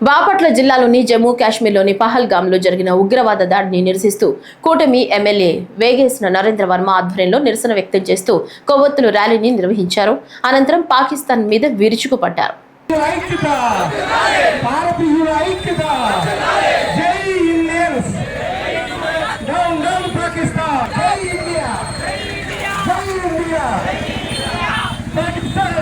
బాపట్ల జిల్లాలోని జమ్మూ కాశ్మీర్లోని పహల్గామ్లో జరిగిన ఉగ్రవాద దాడిని నిరసిస్తూ కూటమి ఎమ్మెల్యే వేగేసిన నరేంద్ర వర్మ ఆధ్వర్యంలో నిరసన వ్యక్తం చేస్తూ కొవ్వొత్తులు ర్యాలీని నిర్వహించారు అనంతరం పాకిస్తాన్ మీద విరుచుకుపడ్డారు పాకిస్తాన్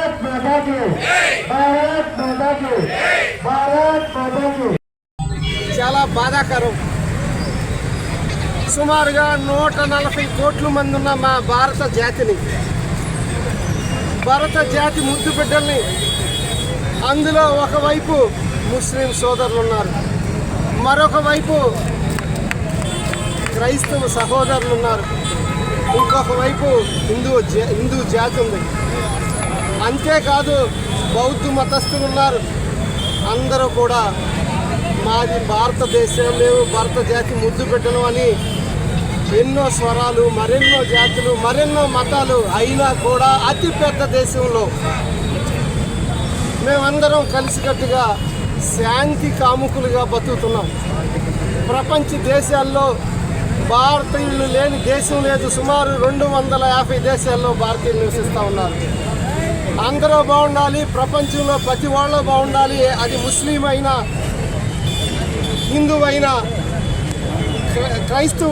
భారత్ భారత్ చాలా బాధాకరం. సుమారుగా నూట నలభై కోట్ల మంది ఉన్న మా భారత జాతిని భారత జాతి ముద్దు బిడ్డల్ని అందులో ఒకవైపు ముస్లిం సోదరులు ఉన్నారు. మరొక వైపు క్రైస్తవ సహోదరులు ఉన్నారు. ఇంకొక వైపు హిందూ జా- హిందూ జాతి ఉంది. అంతేకాదు బౌద్ధ మతస్థులు ఉన్నారు. అందరూ కూడా మాది భారతదేశం మేము భారత జాతి ముద్దు పెట్టను అని ఎన్నో స్వరాలు మరెన్నో జాతులు మరెన్నో మతాలు అయినా కూడా అతి పెద్ద దేశంలో మేమందరం కలిసికట్టుగా శాంతి కాముకులుగా బతుకుతున్నాం. ప్రపంచ దేశాల్లో భారతీయులు లేని దేశం లేదు. సుమారు రెండు వందల యాభై దేశాల్లో భారతీయులు నివసిస్తూ ఉన్నారు. అందరూ బాగుండాలి ప్రపంచంలో ప్రతి వాళ్ళు బాగుండాలి అది ముస్లిం అయినా హిందువైనా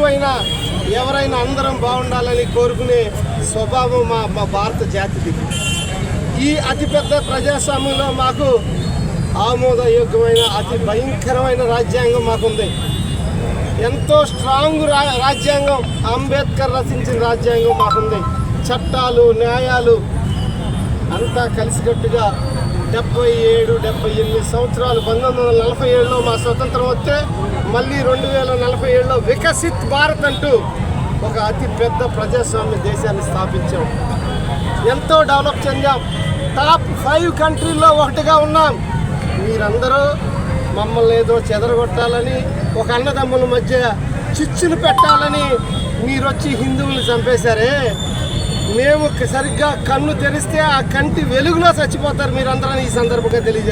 అయినా ఎవరైనా అందరం బాగుండాలని కోరుకునే స్వభావం మా మా భారత జాతిది. ఈ అతిపెద్ద ప్రజాస్వామ్యంలో మాకు ఆమోదయోగ్యమైన అతి భయంకరమైన రాజ్యాంగం మాకుంది. ఎంతో స్ట్రాంగ్ రా రాజ్యాంగం అంబేద్కర్ రచించిన రాజ్యాంగం మాకుంది. చట్టాలు న్యాయాలు అంతా కలిసికట్టుగా డెబ్బై ఏడు డెబ్బై ఎనిమిది సంవత్సరాలు పంతొమ్మిది వందల నలభై ఏడులో మా స్వతంత్రం వస్తే మళ్ళీ రెండు వేల నలభై ఏడులో వికసిత్ భారత్ అంటూ ఒక అతి పెద్ద ప్రజాస్వామ్య దేశాన్ని స్థాపించాం. ఎంతో డెవలప్ చెందాం. టాప్ ఫైవ్ కంట్రీల్లో ఒకటిగా ఉన్నాం. మీరందరూ మమ్మల్ని ఏదో చెదరగొట్టాలని ఒక అన్నదమ్ముల మధ్య చిచ్చులు పెట్టాలని మీరు వచ్చి హిందువులు చంపేశారే? మేము సరిగ్గా కన్ను తెరిస్తే ఆ కంటి వెలుగులో చచ్చిపోతారు మీరందరూ ఈ సందర్భంగా తెలియజేస్తారు